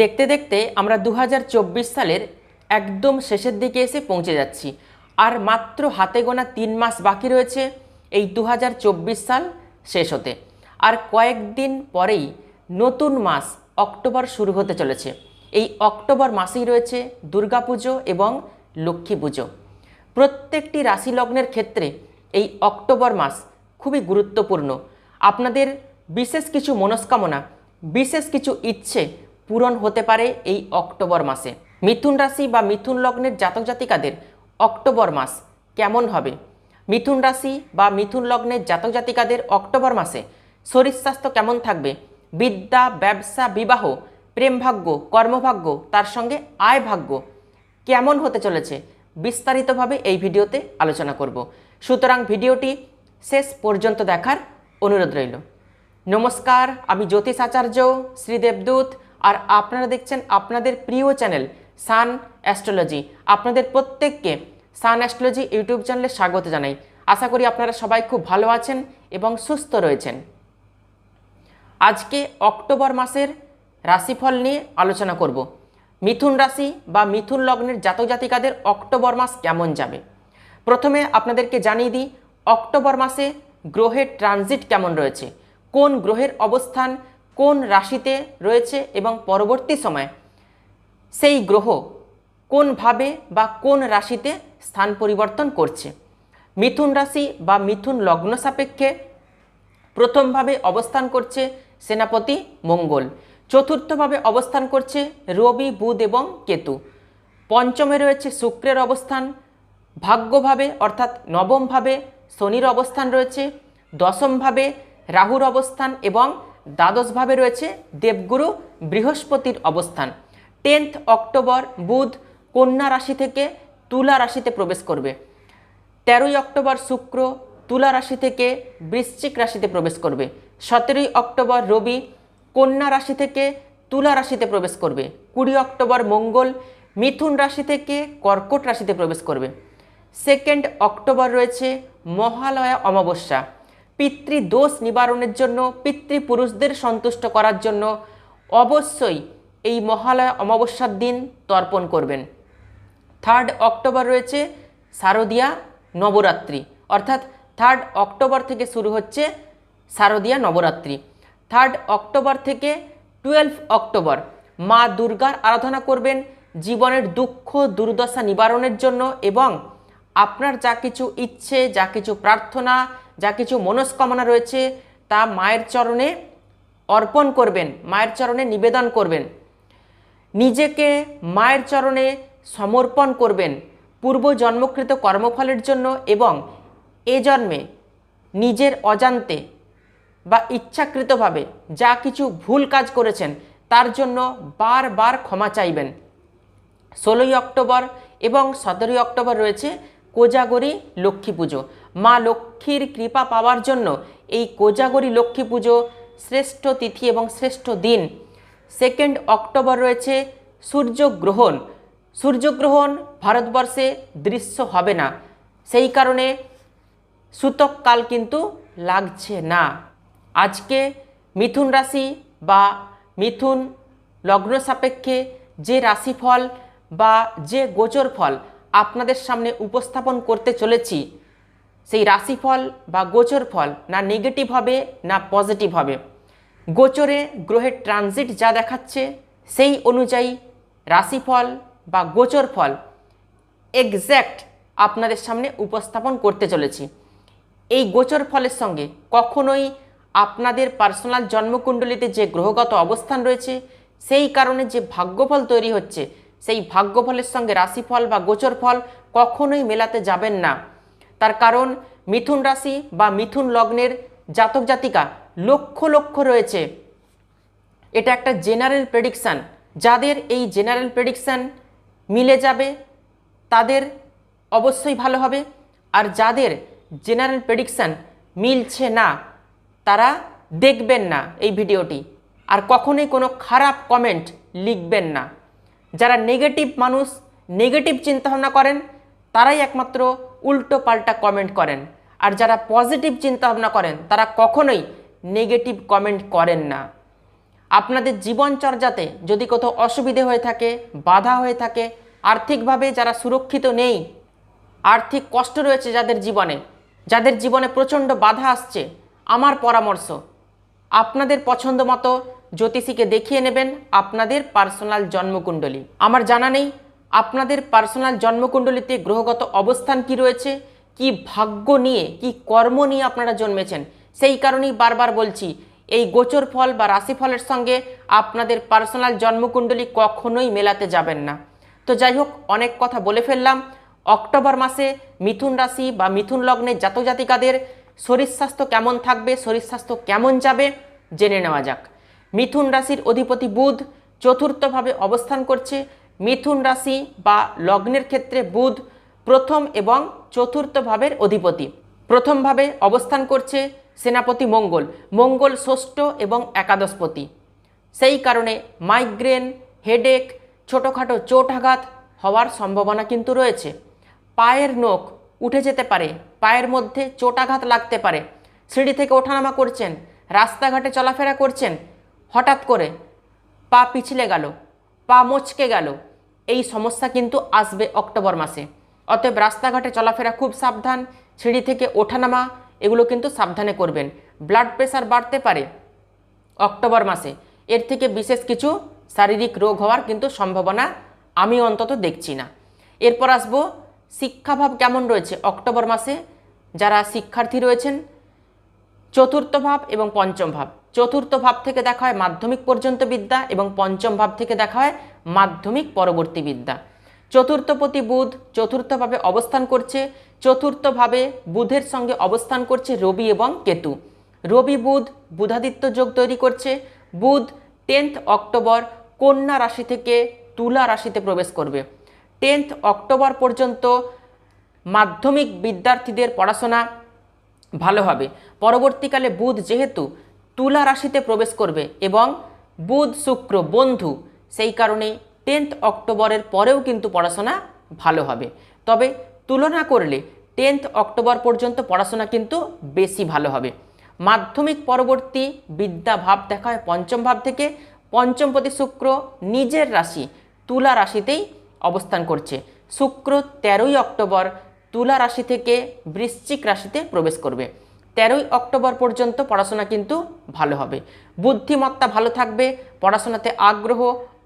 দেখতে দেখতে আমরা দু হাজার চব্বিশ সালের একদম শেষের দিকে এসে পৌঁছে যাচ্ছি। আর মাত্র হাতে গোনা তিন মাস বাকি রয়েছে এই দু হাজার চব্বিশ সাল শেষ হতে। আর কয়েকদিন পরেই নতুন মাস অক্টোবর শুরু হতে চলেছে। এই অক্টোবর মাসেই রয়েছে দুর্গাপুজো এবং লক্ষ্মী পুজো। প্রত্যেকটি রাশি লগ্নের ক্ষেত্রে এই অক্টোবর মাস খুবই গুরুত্বপূর্ণ। আপনাদের বিশেষ কিছু মনস্কামনা, বিশেষ কিছু ইচ্ছে পূরণ হতে পারে এই অক্টোবর মাসে। মিথুন রাশি বা মিথুন লগ্নের জাতক জাতিকাদের অক্টোবর মাস কেমন হবে? মিথুন রাশি বা মিথুন লগ্নের জাতক জাতিকাদের অক্টোবর মাসে শরীর স্বাস্থ্য কেমন থাকবে? বিদ্যা, ব্যবসা, বিবাহ, প্রেম ভাগ্য, কর্মভাগ্য, তার সঙ্গে আয় ভাগ্য কেমন হতে চলেছে বিস্তারিতভাবে এই ভিডিওতে আলোচনা করব। সুতরাং ভিডিওটি শেষ পর্যন্ত দেখার অনুরোধ রইল। নমস্কার, আমি জ্যোতিষ আচার্য শ্রীদেবদূত আর আপনারা দেখছেন আপনাদের প্রিয় চ্যানেল সান অ্যাস্ট্রোলজি। আপনাদের প্রত্যেককে সান অ্যাস্ট্রোলজি ইউটিউব চ্যানেলে স্বাগত জানাই। আশা করি আপনারা সবাই খুব ভালো আছেন এবং সুস্থ রয়েছেন। আজকে অক্টোবর মাসের রাশিফল নিয়ে আলোচনা করব। মিথুন রাশি বা মিথুন লগ্নের জাতক জাতিকাদের অক্টোবর মাস কেমন যাবে? প্রথমে আপনাদেরকে জানিয়ে দিই, অক্টোবর মাসে গ্রহের ট্রানজিট কেমন রয়েছে? কোন গ্রহের অবস্থান কোন রাশিতে রয়েছে এবং পরবর্তী সময়ে সেই গ্রহ কোনভাবে বা কোন রাশিতে স্থান পরিবর্তন করছে? মিথুন রাশি বা মিথুন লগ্ন সাপেক্ষে প্রথমভাবে অবস্থান করছে সেনাপতি মঙ্গল। চতুর্থভাবে অবস্থান করছে রবি, বুধ এবং কেতু। পঞ্চমে রয়েছে শুক্রের অবস্থান। ভাগ্যভাবে অর্থাৎ নবমভাবে শনির অবস্থান রয়েছে। দশমভাবে রাহুর অবস্থান এবং দ্বাদশভাবে রয়েছে দেবগুরু বৃহস্পতির অবস্থান। টেন্থ অক্টোবর বুধ কন্যা রাশি থেকে তুলা রাশিতে প্রবেশ করবে। তেরোই অক্টোবর শুক্র তুলা রাশি থেকে বৃশ্চিক রাশিতে প্রবেশ করবে। সতেরোই অক্টোবর রবি কন্যা রাশি থেকে তুলা রাশিতে প্রবেশ করবে। কুড়ি অক্টোবর মঙ্গল মিথুন রাশি থেকে কর্কট রাশিতে প্রবেশ করবে। সেকেন্ড অক্টোবর রয়েছে মহালয়া অমাবস্যা। পিতৃদোষ নিবারণের জন্য, পিতৃপুরুষদের সন্তুষ্ট করার জন্য অবশ্যই এই মহালয়া অমাবস্যার দিন তর্পণ করবেন। থার্ড অক্টোবর রয়েছে শারদীয়া নবরাত্রি। অর্থাৎ থার্ড অক্টোবর থেকে শুরু হচ্ছে শারদীয়া নবরাত্রি। থার্ড অক্টোবর থেকে টুয়েলভ অক্টোবর মা দুর্গার আরাধনা করবেন জীবনের দুঃখ, দুর্দশা নিবারণের জন্য এবং আপনার যা কিছু ইচ্ছে, যা কিছু প্রার্থনা যা কিছু মনস্কামনা রয়েছে তা মায়ের চরণে অর্পণ করবেন, মায়ের চরণে নিবেদন করবেন। নিজেকে মায়ের চরণে সমর্পণ করবেন, পূর্ব জন্মকৃত কর্মফলের জন্য এবং এ জন্মে নিজের অজান্তে বা ইচ্ছাকৃতভাবে যা কিছু ভুল কাজ করেছেন, তার জন্য বারবার ক্ষমা চাইবেন। ষোলোই অক্টোবর এবং সতেরোই অক্টোবর রয়েছে কোজাগরি লক্ষ্মী পুজো। মা লক্ষ্মীর কৃপা পাওয়ার জন্য এই কোজাগরি লক্ষ্মী পুজো শ্রেষ্ঠ তিথি এবং শ্রেষ্ঠ দিন। সেকেন্ড অক্টোবর রয়েছে সূর্যগ্রহণ। সূর্যগ্রহণ ভারতবর্ষে দৃশ্য হবে না। সেই কারণে সূতককাল কিন্তু লাগছে না। আজকে মিথুন রাশি বা মিথুন লগ্ন সাপেক্ষে যে রাশিফল বা যে গোচর ফল আপনাদের সামনে উপস্থাপন করতে চলেছি, সেই রাশিফল বা গোচর ফল না নেগেটিভ হবে, না পজিটিভ হবে। গোচরে গ্রহের ট্রানজিট যা দেখাচ্ছে, সেই অনুযায়ী রাশিফল বা গোচর ফল এক্স্যাক্ট আপনাদের সামনে উপস্থাপন করতে চলেছি। এই গোচর ফলের সঙ্গে কখনোই আপনাদের পার্সোনাল জন্মকুণ্ডলিতে যে গ্রহগত অবস্থান রয়েছে, সেই কারণে যে ভাগ্যফল তৈরি হচ্ছে সেই ভাগ্যফলের সঙ্গে রাশিফল বা গোচর ফল কখনোই মেলাতে যাবেন না। তার কারণ, মিথুন রাশি বা মিথুন লগ্নের জাতক জাতিকা লক্ষ লক্ষ রয়েছে। এটা একটা জেনারেল প্রেডিকশান। যাদের এই জেনারেল প্রেডিকশান মিলে যাবে, তাদের অবশ্যই ভালো হবে। আর যাদের জেনারেল প্রেডিকশান মিলছে না, তারা দেখবেন না এই ভিডিওটি। আর কখনোই কোনো খারাপ কমেন্ট লিখবেন না। যারা নেগেটিভ মানুষ নেগেটিভ চিন্তাভাবনা করেন, তারাই একমাত্র উল্টো পাল্টা কমেন্ট করেন। আর যারা পজিটিভ চিন্তাভাবনা করেন, তারা কখনোই নেগেটিভ কমেন্ট করেন না। আপনাদের জীবনচর্যাতে যদি কোথাও অসুবিধে হয়ে থাকে, বাধা হয়ে থাকে, আর্থিকভাবে যারা সুরক্ষিত নেই, আর্থিক কষ্ট রয়েছে যাদের জীবনে যাদের জীবনে প্রচণ্ড বাধা আসছে, আমার পরামর্শ, আপনাদের পছন্দ মতো জ্যোতিষীকে দেখিয়ে নেবেন আপনাদের পার্সোনাল জন্মকুণ্ডলী। আমার জানা নেই আপনাদের পার্সোনাল জন্মকুণ্ডলীতে গ্রহগত অবস্থান কি রয়েছে, কি ভাগ্য নিয়ে, কি কর্ম নিয়ে আপনারা জন্মেছেন। সেই কারণেই বারবার বলছি, এই গোচর ফল বা রাশিফলের সঙ্গে আপনাদের পার্সোনাল জন্মকুণ্ডলী কখনোই মেলাতে যাবেন না। তো যাই হোক, অনেক কথা বলে ফেললাম। অক্টোবর মাসে মিথুন রাশি বা মিথুন লগ্নের জাতক জাতিকাদের শরীর স্বাস্থ্য কেমন থাকবে, শরীর স্বাস্থ্য কেমন যাবে, জেনে নেওয়া যাক। মিথুন রাশির অধিপতি বুধ চতুর্থভাবে অবস্থান করছে। মিথুন রাশি বা লগ্নের ক্ষেত্রে বুধ প্রথম এবং চতুর্থ ভাবের অধিপতি। প্রথমভাবে অবস্থান করছে সেনাপতি মঙ্গল। মঙ্গল ষষ্ঠ এবং একাদশপতি। সেই কারণে মাইগ্রেন, হেডেক, ছোটোখাটো চোটাঘাত হওয়ার সম্ভাবনা কিন্তু রয়েছে। পায়ের নখ উঠে যেতে পারে, পায়ের মধ্যে চোটাঘাত লাগতে পারে। সিঁড়ি থেকে ওঠানামা করছেন, রাস্তাঘাটে চলাফেরা করছেন হঠাৎ করে পা পিছলে গেল, পা মচকে গেল। এই সমস্যা কিন্তু আসবে অক্টোবর মাসে। অতএব রাস্তাঘাটে চলাফেরা খুব সাবধান, সিঁড়ি থেকে ওঠানামা এগুলো কিন্তু সাবধানে করবেন। ব্লাড প্রেশার বাড়তে পারে অক্টোবর মাসে। এর থেকে বিশেষ কিছু শারীরিক রোগ হওয়ার কিন্তু সম্ভাবনা আমি অন্তত দেখছি না। এরপর আসব, শিক্ষাভাব কেমন রয়েছে অক্টোবর মাসে? যারা শিক্ষার্থী রয়েছেন, চতুর্থ ভাব এবং পঞ্চম ভাব। চতুর্থ ভাব থেকে দেখা হয় মাধ্যমিক পর্যন্ত বিদ্যা এবং পঞ্চম ভাব থেকে দেখা হয় মাধ্যমিক পরবর্তী বিদ্যা। চতুর্থপতি বুধ চতুর্থভাবে অবস্থান করছে চতুর্থভাবে বুধের সঙ্গে অবস্থান করছে রবি এবং কেতু। রবি বুধ বুধাদিত্য যোগ তৈরি করছে, বুধ টেন্থ অক্টোবর কন্যা রাশি থেকে তুলা রাশিতে প্রবেশ করবে। টেন্থ অক্টোবর পর্যন্ত মাধ্যমিক বিদ্যার্থীদের পড়াশোনা ভালো হবে। পরবর্তীকালে বুধ যেহেতু তুলা রাশিতে প্রবেশ করবে এবং বুধ, শুক্র, বন্ধু, সেই কারণে টেন্থ অক্টোবরের পরেও কিন্তু পড়াশোনা ভালো হবে। তবে তুলনা করলে টেন্থ অক্টোবর পর্যন্ত পড়াশোনা কিন্তু বেশি ভালো হবে। মাধ্যমিক পরবর্তী বিদ্যা ভাব দেখা হয় পঞ্চম ভাব থেকে পঞ্চমপতি শুক্র নিজের রাশি তুলা রাশিতেই অবস্থান করছে। শুক্র তেরোই অক্টোবর তুলা রাশি থেকে বৃশ্চিক রাশিতে প্রবেশ করবে। তেরোই অক্টোবর পর্যন্ত পড়াশোনা কিন্তু ভালো হবে। বুদ্ধিমত্তা ভালো থাকবে, পড়াশোনাতে আগ্রহ,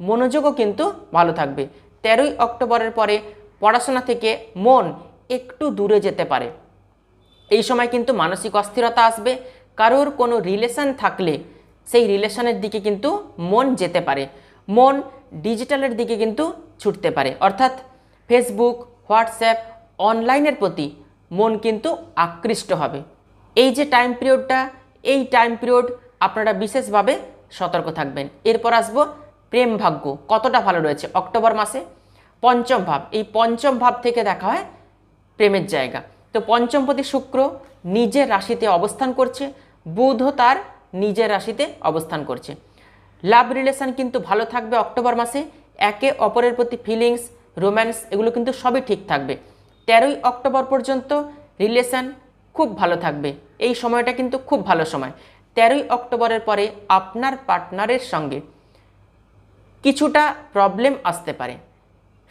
মনোযোগও কিন্তু ভালো থাকবে। তেরোই অক্টোবরের পরে পড়াশোনা থেকে মন একটু দূরে যেতে পারে। এই সময় কিন্তু মানসিক অস্থিরতা আসবে, কারোর কোনো রিলেশন থাকলে সেই রিলেশনের দিকে কিন্তু মন যেতে পারে। মন ডিজিটালের দিকে কিন্তু ছুটতে পারে। অর্থাৎ ফেসবুক হোয়াটসঅ্যাপ অনলাইনের প্রতি মন কিন্তু আকৃষ্ট হবে। এই যে টাইম পিরিয়ডটা এই টাইম পিরিয়ড আপনারা বিশেষভাবে সতর্ক থাকবেন। এরপর আসব প্রেম ভাগ্য, কতটা ভালো রয়েছে? অক্টোবর মাসে পঞ্চম ভাব, এই পঞ্চম ভাব থেকে দেখা হয় প্রেমের জায়গা। তো পঞ্চমপতি শুক্র নিজের রাশিতে অবস্থান করছে বুধও তার নিজের রাশিতে অবস্থান করছে। লাভ রিলেশন কিন্তু ভালো থাকবে অক্টোবর মাসে, একে অপরের প্রতি ফিলিংস রোম্যান্স এগুলো কিন্তু সবই ঠিক থাকবে। তেরোই অক্টোবর পর্যন্ত রিলেশন খুব ভালো থাকবে। এই সময়টা কিন্তু খুব ভালো সময়। তেরোই অক্টোবরের পরে আপনার পার্টনারের সঙ্গে কিছুটা প্রবলেম আসতে পারে।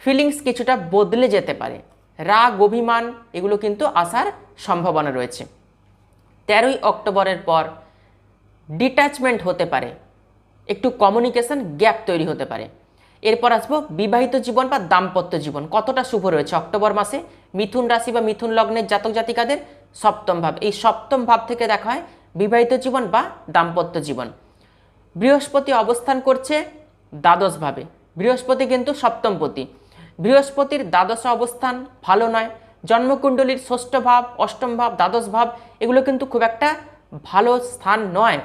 ফিলিংস কিছুটা বদলে যেতে পারে। রাগ, অভিমান, এগুলো কিন্তু আসার সম্ভাবনা রয়েছে। তেরোই অক্টোবরের পর ডিট্যাচমেন্ট হতে পারে। একটু কমিউনিকেশন গ্যাপ তৈরি হতে পারে। এরপর আসব বিবাহিত জীবন বা দাম্পত্য জীবন। কতটা শুভ রয়েছে? অক্টোবর মাসে মিথুন রাশি বা মিথুন লগ্নের জাতক জাতিকাদের সপ্তম ভাব। এই সপ্তম ভাব থেকে দেখা হয় বিবাহিত জীবন বা দাম্পত্য জীবন। বৃহস্পতি অবস্থান করছে দ্বাদশভাবে বৃহস্পতি কিন্তু সপ্তমপতি। বৃহস্পতির দ্বাদশ অবস্থান ভালো নয়। জন্মকুণ্ডলীর ষষ্ঠ ভাব, অষ্টম ভাব, দ্বাদশ ভাব, এগুলো কিন্তু খুব একটা ভালো স্থান নয়।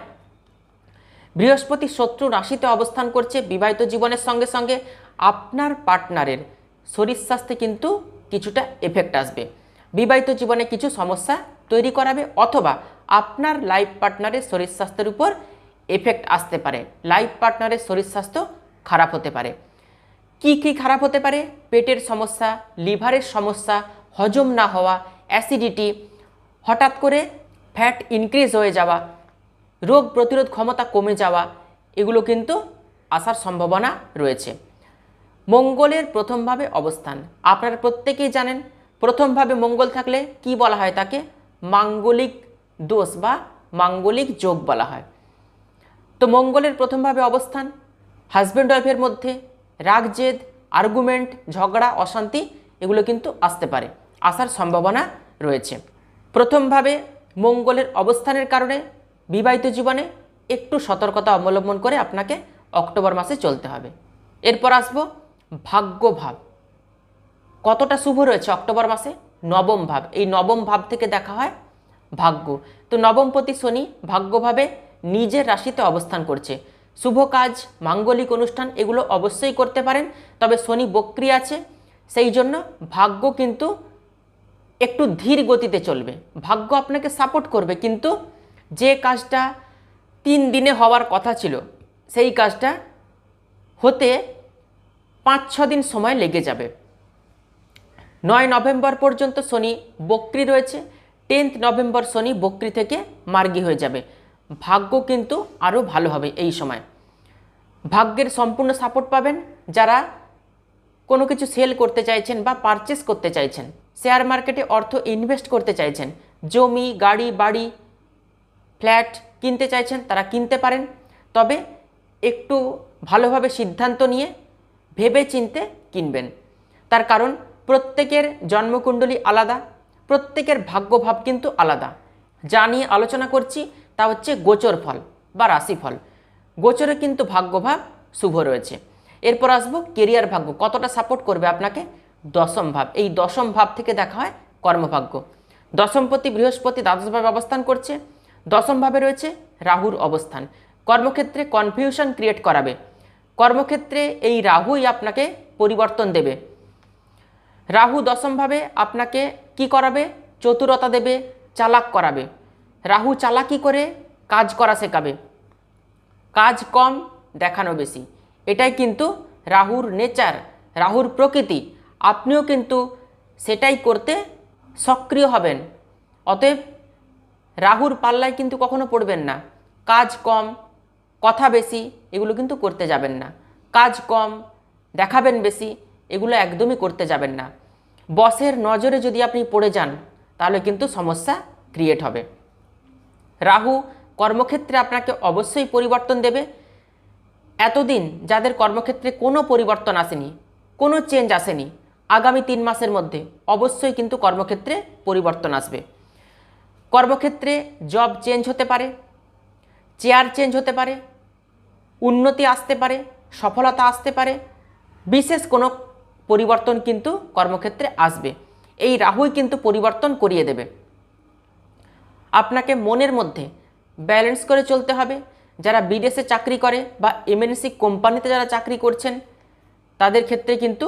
বৃহস্পতি শত্রু রাশিতে অবস্থান করছে, বিবাহিত জীবনের সঙ্গে সঙ্গে আপনার পার্টনারের শরীর স্বাস্থ্যে কিন্তু কিছুটা এফেক্ট আসবে। বিবাহিত জীবনে কিছু সমস্যা তৈরি করাবে অথবা আপনার লাইফ পার্টনারের শরীর স্বাস্থ্যের উপর এফেক্ট আসতে পারে। লাইফ পার্টনারের শরীর স্বাস্থ্য খারাপ হতে পারে। কি কি খারাপ হতে পারে? পেটের সমস্যা, লিভারের সমস্যা, হজম না হওয়া অ্যাসিডিটি হঠাৎ করে ফ্যাট ইনক্রিজ হয়ে যাওয়া রোগ প্রতিরোধ ক্ষমতা কমে যাওয়া, এগুলো কিন্তু আসার সম্ভাবনা রয়েছে। মঙ্গলের প্রথমভাবে অবস্থান। আপনারা প্রত্যেকেই জানেন, প্রথমভাবে মঙ্গল থাকলে কি বলা হয় তাকে? মাঙ্গলিক দোষ বা মাঙ্গলিক যোগ বলা হয়। তো মঙ্গলের প্রথমভাবে অবস্থান হাজব্যান্ড ওয়াইফের মধ্যে রাগ, জেদ আর্গুমেন্ট ঝগড়া, অশান্তি, এগুলো কিন্তু আসতে পারে, আসার সম্ভাবনা রয়েছে। প্রথমভাবে মঙ্গলের অবস্থানের কারণে বিবাহিত জীবনে একটু সতর্কতা অবলম্বন করে আপনাকে অক্টোবর মাসে চলতে হবে। এরপর আসব ভাগ্যভাব কতটা শুভ রয়েছে অক্টোবর মাসে? নবম ভাব। এই নবম ভাব থেকে দেখা হয় ভাগ্য। তো নবমপতি শনি ভাগ্যভাবে নিজের রাশিতে অবস্থান করছে। শুভ কাজ, মাঙ্গলিক অনুষ্ঠান এগুলো অবশ্যই করতে পারেন, তবে শনি বক্রি আছে, সেই জন্য ভাগ্য কিন্তু একটু ধীর গতিতে চলবে। ভাগ্য আপনাকে সাপোর্ট করবে, কিন্তু যে কাজটা তিন দিনে হওয়ার কথা ছিল, সেই কাজটা হতে পাঁচ, ছ দিন সময় লেগে যাবে। নয় নভেম্বর পর্যন্ত শনি বক্রি রয়েছে, টেন্থ নভেম্বর শনি বক্রি থেকে মার্গী হয়ে যাবে। ভাগ্য কিন্তু আরও ভালো হবে এই সময়। ভাগ্যের সম্পূর্ণ সাপোর্ট পাবেন যারা কোনো কিছু সেল করতে চাইছেন বা পারচেস করতে চাইছেন শেয়ার মার্কেটে অর্থ ইনভেস্ট করতে চাইছেন, জমি, গাড়ি, বাড়ি ফ্ল্যাট কিনতে চাইছেন, তারা কিনতে পারেন। তবে একটু ভালোভাবে সিদ্ধান্ত নিয়ে ভেবে চিনতে কিনবেন। তার কারণ, প্রত্যেকের জন্মকুণ্ডলী আলাদা, প্রত্যেকের ভাগ্যভাব কিন্তু আলাদা। যা নিয়ে আলোচনা করছি, তা হচ্ছে গোচর ফল বা রাশিফল। গোচরে কিন্তু ভাগ্যভাব শুভ রয়েছে। এরপর আসব কেরিয়ার ভাগ্য, কতটা সাপোর্ট করবে আপনাকে? দশম ভাব। এই দশম ভাব থেকে দেখা হয় কর্মভাগ্য। দশমপতি, বৃহস্পতি দ্বাদশভাবে অবস্থান করছে। দশম ভাবে রয়েছে রাহুর অবস্থান। কর্মক্ষেত্রে কনফিউশন ক্রিয়েট করাবে। কর্মক্ষেত্রে এই রাহুই আপনাকে পরিবর্তন দেবে। রাহু দশমভাবে আপনাকে কি করাবে? চতুরতা দেবে, চালাক করাবে। রাহু চালাকি করে কাজ করা শেখাবে। কাজ কম, দেখানো বেশি। এটাই কিন্তু রাহুর নেচার, রাহুর প্রকৃতি। আপনিও কিন্তু সেটাই করতে সক্রিয় হবেন। অতএব রাহুর পাল্লায় কিন্তু কখনো পড়বেন না। কাজ কম, কথা বেশি, এগুলো কিন্তু করতে যাবেন না। কাজ কম, দেখাবেন বেশি, এগুলো একদমই করতে যাবেন না। বসের নজরে যদি আপনি পড়ে যান, তাহলে কিন্তু সমস্যা ক্রিয়েট হবে। রাহু কর্মক্ষেত্রে আপনাকে অবশ্যই পরিবর্তন দেবে। এতদিন যাদের কর্মক্ষেত্রে কোনো পরিবর্তন আসেনি, কোনো চেঞ্জ আসেনি, আগামী তিন মাসের মধ্যে অবশ্যই কিন্তু কর্মক্ষেত্রে পরিবর্তন আসবে। কর্মক্ষেত্রে জব চেঞ্জ হতে পারে চেয়ার চেঞ্জ হতে পারে, উন্নতি আসতে পারে, সফলতা আসতে পারে, বিশেষ কোনো পরিবর্তন কিন্তু কর্মক্ষেত্রে আসবে। এই রাহুই কিন্তু পরিবর্তন করিয়ে দেবে। আপনাকে মনের মধ্যে ব্যালেন্স করে চলতে হবে। যারা বিদেশে চাকরি করে বা এমএনসি কোম্পানিতে যারা চাকরি করছেন, তাদের ক্ষেত্রে কিন্তু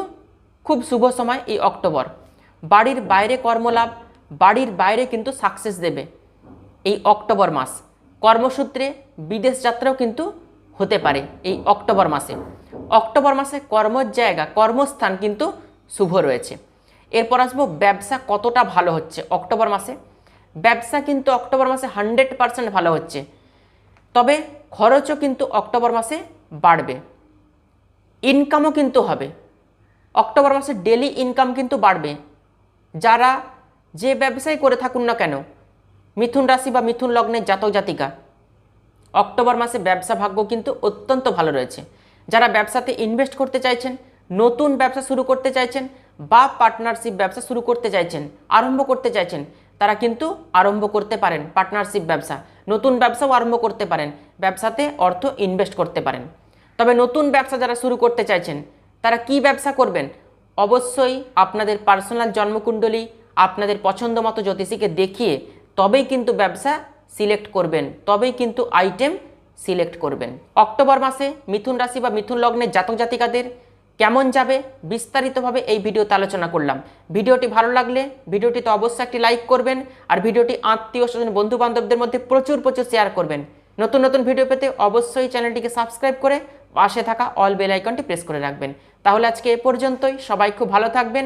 খুব শুভ সময় এই অক্টোবর। বাড়ির বাইরে কর্মলাভ বাড়ির বাইরে কিন্তু সাকসেস দেবে এই অক্টোবর মাস। কর্মসূত্রে বিদেশ যাত্রাও কিন্তু হতে পারে এই অক্টোবর মাসে। অক্টোবর মাসে কর্মর জায়গা, কর্মস্থান কিন্তু শুভ রয়েছে। এরপর আসব ব্যবসা কতটা ভালো হচ্ছে অক্টোবর মাসে। ব্যবসা কিন্তু অক্টোবর মাসে হান্ড্রেড পারসেন্ট ভালো হচ্ছে। তবে খরচও কিন্তু অক্টোবর মাসে বাড়বে। ইনকামও কিন্তু হবে। অক্টোবর মাসে ডেলি ইনকাম কিন্তু বাড়বে। যারা যে ব্যবসায় করে থাকুন না কেন? মিথুন রাশি বা মিথুন লগ্নের জাতক জাতিকা। অক্টোবর মাসে ব্যবসা ভাগ্য কিন্তু অত্যন্ত ভালো রয়েছে। যারা ব্যবসাতে ইনভেস্ট করতে চাইছেন, নতুন ব্যবসা শুরু করতে চাইছেন বা পার্টনারশিপ ব্যবসা শুরু করতে চাইছেন, আরম্ভ করতে চাইছেন, তারা কিন্তু আরম্ভ করতে পারেন পার্টনারশিপ ব্যবসা। নতুন ব্যবসাও আরম্ভ করতে পারেন, ব্যবসাতে অর্থ ইনভেস্ট করতে পারেন। তবে নতুন ব্যবসা যারা শুরু করতে চাইছেন, তারা কি ব্যবসা করবেন? অবশ্যই আপনাদের পার্সোনাল জন্মকুণ্ডলী আপনাদের পছন্দ মতো জ্যোতিষীকে দেখিয়ে তবেই কিন্তু ব্যবসা সিলেক্ট করবেন, তবেই কিন্তু আইটেম সিলেক্ট করবেন। অক্টোবর মাসে মিথুন রাশি বা মিথুন লগ্নের জাতক জাতিকাদের কেমন যাবে বিস্তারিতভাবে এই ভিডিওতে আলোচনা করলাম। ভিডিওটি ভালো লাগলে ভিডিওটিতে অবশ্যই একটি লাইক করবেন আর ভিডিওটি আত্মীয় স্বজন বন্ধু বান্ধবদের মধ্যে প্রচুর প্রচুর শেয়ার করবেন। নতুন নতুন ভিডিও পেতে অবশ্যই চ্যানেলটিকে সাবস্ক্রাইব করে পাশে থাকা অল বেল আইকনটি প্রেস করে রাখবেন। তাহলে আজকে এ পর্যন্তই, সবাই খুব ভালো থাকবেন